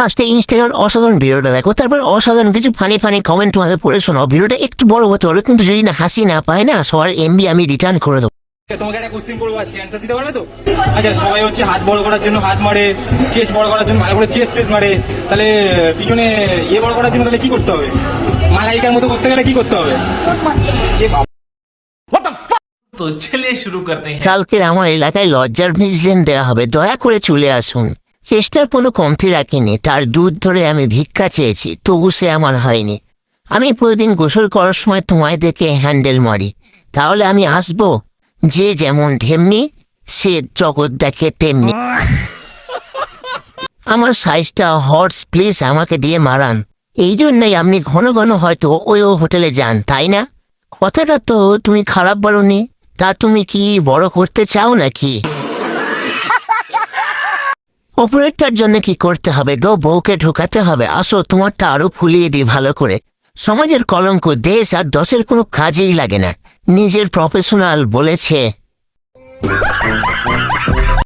ফার্স্টে ইনস্টাগ্রাম অসাধারণ ভিডিওটা দেখো। তারপর অসাধারণ কিছু ফানি ফানি কমেন্ট তোমাদের পড়ে শোনাও। ভিডিওটা একটু বড় হতে হবে কিন্তু যদি না হাসি না পায় না সবার এমবি আমি রিটার্ন করে দেবো। আচ্ছা, তোমাকে একটা কোশ্চেন করব আজকে অ্যান্সার দিতে পারবে তো? আচ্ছা সবাই হচ্ছে হাত বড় করার জন্য হাত মারে চেস্ট বড় করার জন্য ভালো করে চেস্ট টেস্ট মারে তাহলে পিছনে ইয়ে বড় করার জন্য তাহলে কি করতে হবে? মালাইকার মতো করতে গেলে কি করতে হবে? তো ছেলে শুরু করতে কালকের আমার এলাকায় লজ্জার মিজলেন দেওয়া হবে। দয়া করে চলে আসুন। চেষ্টার কোনো কমতি রাখিনি। তার দুধ ধরে আমি ভিক্ষা চেয়েছি, তবু সে আমার হয়নি। আমি প্রতিদিন গোসল করার সময় তোমায় দেখে হ্যান্ডেল মারি। তাহলে আমি আসব? যে যেমন ঢেমনি সে জগৎ দেখে তেমনি। আমার সাইজটা হর্স, প্লিজ আমাকে দিয়ে মারান। এই জন্যই আপনি ঘন ঘন হয়তো ওই হোটেলে যান, তাই না? কথাটা তো তুমি খারাপ বলনি। তা তুমি কি বড় করতে চাও নাকি? অপারেটটার জন্য কি করতে হবে? গো, বউকে ঢোকাতে হবে। আসো, তোমারটা আরও ফুলিয়ে দিই ভালো করে। সমাজের কলঙ্ক দেশ আর দশের কোনো কাজেই লাগে না। নিজের প্রফেশনাল বলেছে।